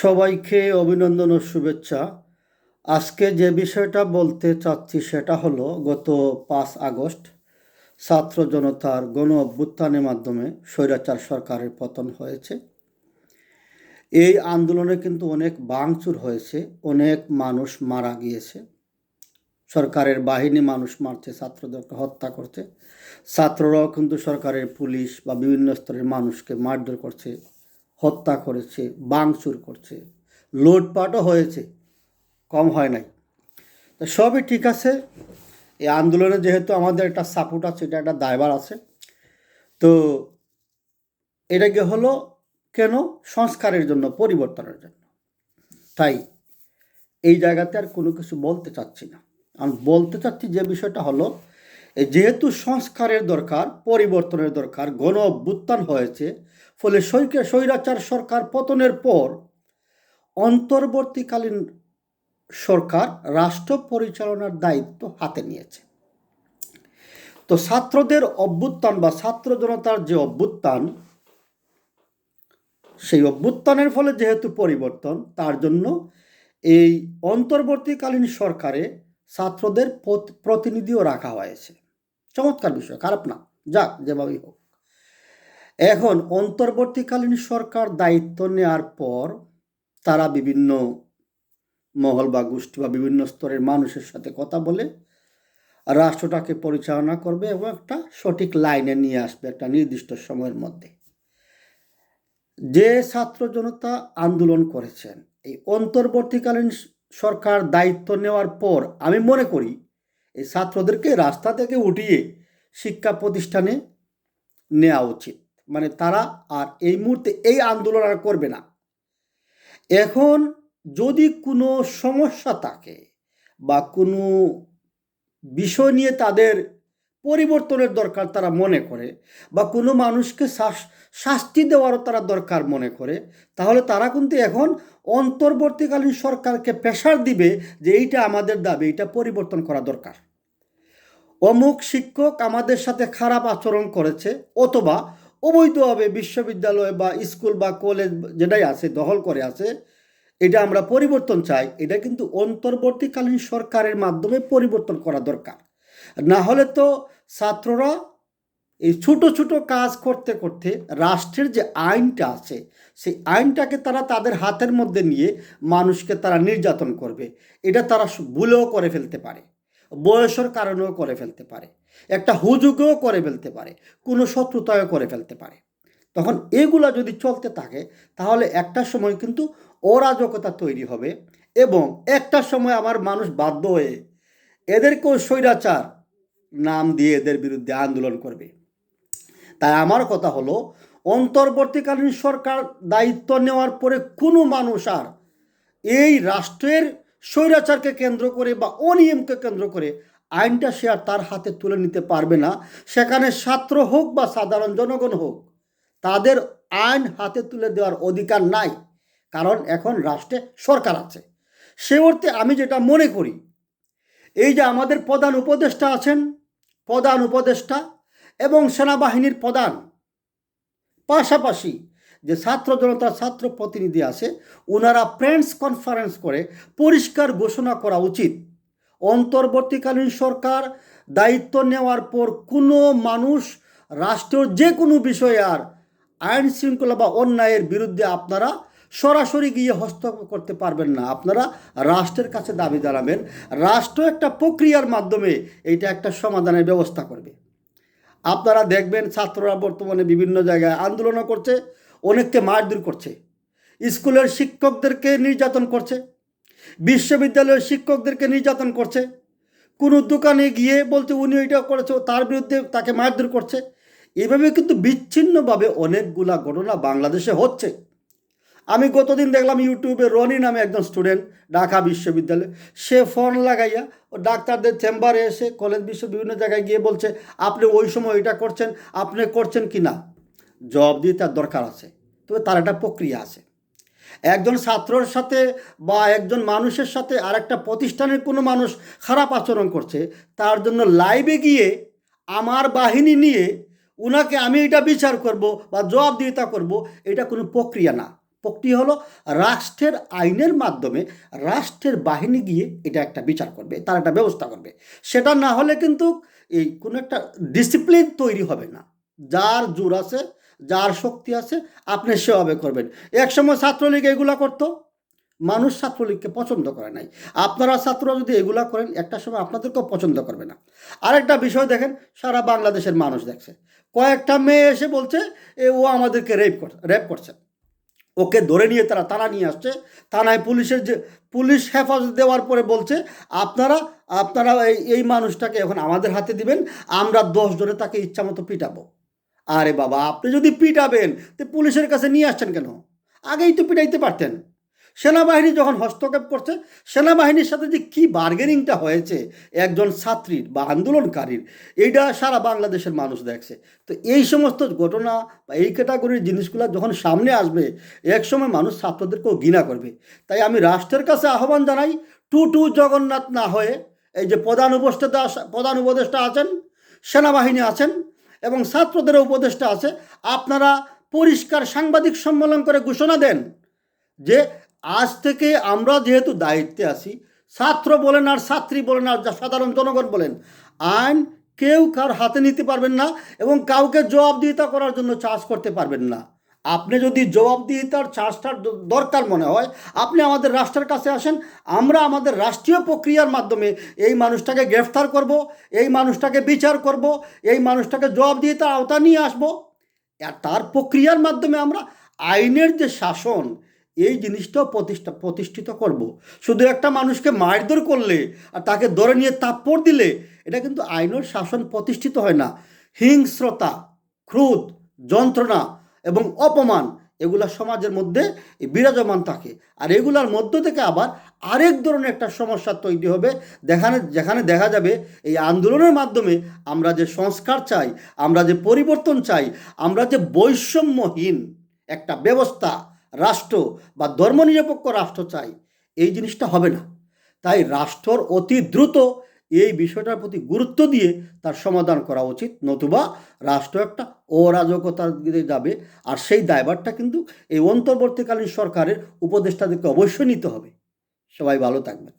সবাইকে অভিনন্দন ও শুভেচ্ছা। আজকে যে বিষয়টা বলতে চাচ্ছি সেটা হলো, গত পাঁচ আগস্ট ছাত্র জনতার গণ অভ্যুত্থানের মাধ্যমে স্বৈরাচার সরকারের পতন হয়েছে। এই আন্দোলনে কিন্তু অনেক ভাঙচুর হয়েছে, অনেক মানুষ মারা গিয়েছে। সরকারের বাহিনী মানুষ মারছে, ছাত্রদেরকে হত্যা করছে। ছাত্ররাও কিন্তু সরকারের পুলিশ বা বিভিন্ন স্তরের মানুষকে মারধর করছে। হত্যা করেছে, বাংচুর করছে। লুটপাটও হয়েছে, কম হয় নাই। তো সবই ঠিক আছে। এই আন্দোলনে যেহেতু আমাদের একটা সাপোর্ট আছে, এটা একটা দায়বার আছে। তো এটাকে হলো? কেন? সংস্কারের জন্য, পরিবর্তনের জন্য। তাই এই জায়গাতে আর কোনো কিছু বলতে চাচ্ছি না। আমি বলতে চাচ্ছি যে বিষয়টা হলো যেহেতু সংস্কারের দরকার, পরিবর্তনের দরকার, গণ অভ্যুত্থান হয়েছে, ফলে সৈকে স্বৈরাচার সরকার পতনের পর অন্তর্বর্তীকালীন সরকার রাষ্ট্র পরিচালনার দায়িত্ব হাতে নিয়েছে। তো ছাত্রদের অভ্যুত্থান বা ছাত্র জনতার যে অভ্যুত্থান, সেই অভ্যুত্থানের ফলে যেহেতু পরিবর্তন, তার জন্য এই অন্তর্বর্তীকালীন সরকারে ছাত্রদের প্রত- প্রতিনিধিও রাখা হয়েছে। চমৎকার বিষয়, খারাপ না, যাক, যেভাবেই হোক। এখন অন্তর্বর্তীকালীন সরকার দায়িত্ব নেওয়ার পর তারা বিভিন্ন মহল বা গোষ্ঠী বা বিভিন্ন স্তরের মানুষের সাথে কথা বলে রাষ্ট্রটাকে পরিচালনা করবে এবং একটা সঠিক লাইনে নিয়ে আসবে একটা নির্দিষ্ট সময়ের মধ্যে। যে ছাত্র জনতা আন্দোলন করেছেন, এই অন্তর্বর্তীকালীন সরকার দায়িত্ব নেওয়ার পর আমি মনে করি এই ছাত্রদেরকে রাস্তা থেকে উঠিয়ে শিক্ষা প্রতিষ্ঠানে নেওয়া উচিত। মানে তারা আর এই মুহূর্তে এই আন্দোলন আর করবে না। এখন যদি কোনো সমস্যা থাকে বা কোনো বিষয় নিয়ে তাদের পরিবর্তনের দরকার তারা মনে করে বা কোনো মানুষকে শাস- শাস্তি দেওয়ারও তারা দরকার মনে করে, তাহলে তারা কিন্তু এখন অন্তর্বর্তীকালীন সরকারকে প্রেশার দিবে যে এইটা আমাদের দাবি, এইটা পরিবর্তন করা দরকার। অমুক শিক্ষক আমাদের সাথে খারাপ আচরণ করেছে, অথবা অবৈধভাবে বিশ্ববিদ্যালয় বা স্কুল বা কলেজ যেটাই আছে, দখল করে আছে, এটা আমরা পরিবর্তন চাই, এটা কিন্তু অন্তর্বর্তীকালীন সরকারের মাধ্যমে পরিবর্তন করা দরকার। না হলে তো ছাত্ররা এই ছোট ছোট কাজ করতে করতে রাষ্ট্রের যে আইনটা আছে, সেই আইনটাকে তারা তাদের হাতের মধ্যে নিয়ে মানুষকে তারা নির্যাতন করবে। এটা তারা ভুলেও করে ফেলতে পারে, বয়সের কারণেও করে ফেলতে পারে, একটা হুজুগেও করে ফেলতে পারে, কোনো শত্রুতায়ও করে ফেলতে পারে। তখন এগুলা যদি চলতে থাকে, তাহলে একটা সময় কিন্তু অরাজকতা তৈরি হবে এবং একটা সময় আমার মানুষ বাধ্য হয়ে এদেরকেও স্বৈরাচার নাম দিয়ে এদের বিরুদ্ধে আন্দোলন করবে। তাই আমার কথা হলো, অন্তর্বর্তীকালীন সরকার দায়িত্ব নেওয়ার পরে কোনো মানুষ আর এই রাষ্ট্রের স্বৈরাচারকে কেন্দ্র করে বা অনিয়মকে কেন্দ্র করে আইনটা সে আর তার হাতে তুলে নিতে পারবে না। সেখানে ছাত্র হোক বা সাধারণ জনগণ হোক, তাদের আইন হাতে তুলে দেওয়ার অধিকার নাই, কারণ এখন রাষ্ট্রে সরকার আছে। সে অর্থে আমি যেটা মনে করি এই যে আমাদের প্রধান উপদেষ্টা আছেন, প্রধান উপদেষ্টা এবং সেনাবাহিনীর প্রধান। পাশাপাশি যে ছাত্র জনতার ছাত্র প্রতিনিধি আছে ওনারা প্রেন্টস কনফারেন্স করে পরিষ্কার ঘোষণা করা উচিত। অন্তর্বর্তীকালীন সরকার দায়িত্ব নেওয়ার পর কোনো মানুষ, রাষ্ট্রের যে কোনো বিষয়ে আর আইন শৃঙ্খলা বা অন্যায়ের বিরুদ্ধে আপনারা সরাসরি গিয়ে হস্তক্ষেপ করতে পারবেন না। আপনারা রাষ্ট্রের কাছে দাবি জানাবেন। রাষ্ট্র একটা প্রক্রিয়ার মাধ্যমে এইটা একটা সমাধানের ব্যবস্থা করবে। আপনারা দেখবেন ছাত্ররা বর্তমানে বিভিন্ন জায়গায় আন্দোলনও করছে, অনেককে মারধর করছে। স্কুলের শিক্ষকদেরকে নির্যাতন করছে, বিশ্ববিদ্যালয়ের শিক্ষকদেরকে নির্যাতন করছে। কোনো দোকানে গিয়ে বলছে, উনি এটা করেছে তার বিরুদ্ধে তাকে মারধর করছে। এভাবে কিন্তু বিচ্ছিন্নভাবে অনেকগুলা ঘটনা বাংলাদেশে হচ্ছে। আমি গতদিন দেখলাম ইউটিউবে রনি নামে একজন স্টুডেন্ট ঢাকা বিশ্ববিদ্যালয়ে। সে ফোন লাগাইয়া ও ডাক্তারদের চেম্বারে এসে কলেজ বিশ্ব বিভিন্ন জায়গায় গিয়ে বলছে, আপনি ওই সময় এটা করছেন, আপনি করছেন কি না? জবাব দিয়ে তার দরকার আছে। তবে তার একটা প্রক্রিয়া আছে। একজন ছাত্রর সাথে বা একজন মানুষের সাথে আর একটা প্রতিষ্ঠানের কোনো মানুষ খারাপ আচরণ করছে, তার জন্য লাইভে গিয়ে আমার বাহিনী নিয়ে ওনাকে আমি এটা বিচার করব বা জবাবদিহিতা করব, এটা কোনো প্রক্রিয়া না। প্রক্রিয়া হলো রাষ্ট্রের আইনের মাধ্যমে রাষ্ট্রের বাহিনী গিয়ে এটা একটা বিচার করবে, তার একটা ব্যবস্থা করবে। সেটা না হলে কিন্তু এই কোনো একটা ডিসিপ্লিন তৈরি হবে না। যার জোর আছে, যার শক্তি আছে, আপনি সেভাবে করবেন। একসময় ছাত্রলীগ এগুলা করতো, মানুষ ছাত্রলীগকে পছন্দ করে নাই। আপনারা ছাত্ররা যদি এগুলা করেন, একটা সময় আপনাদেরকেও পছন্দ করবে না। আরেকটা বিষয় দেখেন, সারা বাংলাদেশের মানুষ দেখছে। কয়েকটা মেয়ে এসে বলছে, এ, ও আমাদেরকে রেপ কর রেপ করছে। ওকে ধরে নিয়ে তারা থানা নিয়ে আসছে। থানায় পুলিশের যে পুলিশ হেফাজত দেওয়ার পরে বলছে, আপনারা আপনারা এই এই মানুষটাকে এখন আমাদের হাতে দিবেন, আমরা দশ জনে তাকে ইচ্ছামতো পিটাবো। আরে বাবা, আপনি যদি পিটাবেন, তো পুলিশের কাছে নিয়ে আসছেন কেন? আগেই তো পিটাইতে পারতেন। সেনাবাহিনী যখন হস্তক্ষেপ করছে, সেনাবাহিনীর সাথে যে কী বার্গেনিংটা হয়েছে, একজন ছাত্রীর বা আন্দোলনকারীর, এইটা সারা বাংলাদেশের মানুষ দেখছে। তো এই সমস্ত ঘটনা বা এই ক্যাটাগরির জিনিসগুলো যখন সামনে আসবে, একসময় মানুষ ছাত্রদেরকেও ঘৃণা করবে। তাই আমি রাষ্ট্রের কাছে আহ্বান জানাই টু টু জগন্নাথ না হয়ে এই যে প্রধান উপদেষ্টা প্রধান উপদেষ্টা আছেন, সেনাবাহিনী আছেন এবং ছাত্রদের উপদেষ্টা আছে, আপনারা পরিষ্কার সাংবাদিক সম্মেলন করে ঘোষণা দেন যে আজ থেকে আমরা যেহেতু দায়িত্বে আছি, ছাত্র বলেন আর ছাত্রী বলেন আর সাধারণ জনগণ বলেন, আইন কেউ কার হাতে নিতে পারবেন না এবং কাউকে জবাবদিহিতা করার জন্য চার্জ করতে পারবেন না। আপনি যদি জবাবদিহিতার চার্জটার দরকার মনে হয়, আপনি আমাদের রাষ্ট্রের কাছে আসেন, আমরা আমাদের রাষ্ট্রীয় প্রক্রিয়ার মাধ্যমে এই মানুষটাকে গ্রেফতার করব, এই মানুষটাকে বিচার করব, এই মানুষটাকে জবাবদিহিতার আওতা নিয়ে আসব। আর তার প্রক্রিয়ার মাধ্যমে আমরা আইনের যে শাসন এই জিনিসটাও প্রতিষ্ঠা, প্রতিষ্ঠিত করব। শুধু একটা মানুষকে মারধর করলে আর তাকে ধরে নিয়ে তাপ্পড় দিলে, এটা কিন্তু আইনের শাসন প্রতিষ্ঠিত হয় না। হিংস্রতা, ক্রোধ, যন্ত্রণা এবং অপমান, এগুলা সমাজের মধ্যে বিরাজমান থাকে। আর এগুলার মধ্য থেকে আবার আরেক ধরনের একটা সমস্যা তৈরি হবে। দেখানে যেখানে দেখা যাবে এই আন্দোলনের মাধ্যমে আমরা যে সংস্কার চাই, আমরা যে পরিবর্তন চাই, আমরা যে বৈষম্যহীন একটা ব্যবস্থা রাষ্ট্র বা ধর্মনিরপেক্ষ রাষ্ট্র চাই, এই জিনিসটা হবে না। তাই রাষ্ট্রর অতি দ্রুত এই বিষয়টার প্রতি গুরুত্ব দিয়ে তার সমাধান করা উচিত, নতুবা রাষ্ট্র একটা অরাজকতার দিকে যাবে, আর সেই দায়ভারটা কিন্তু এই অন্তর্বর্তীকালীন সরকারের উপদেষ্টাদেরকে অবশ্যই নিতে হবে। সবাই ভালো থাকবেন।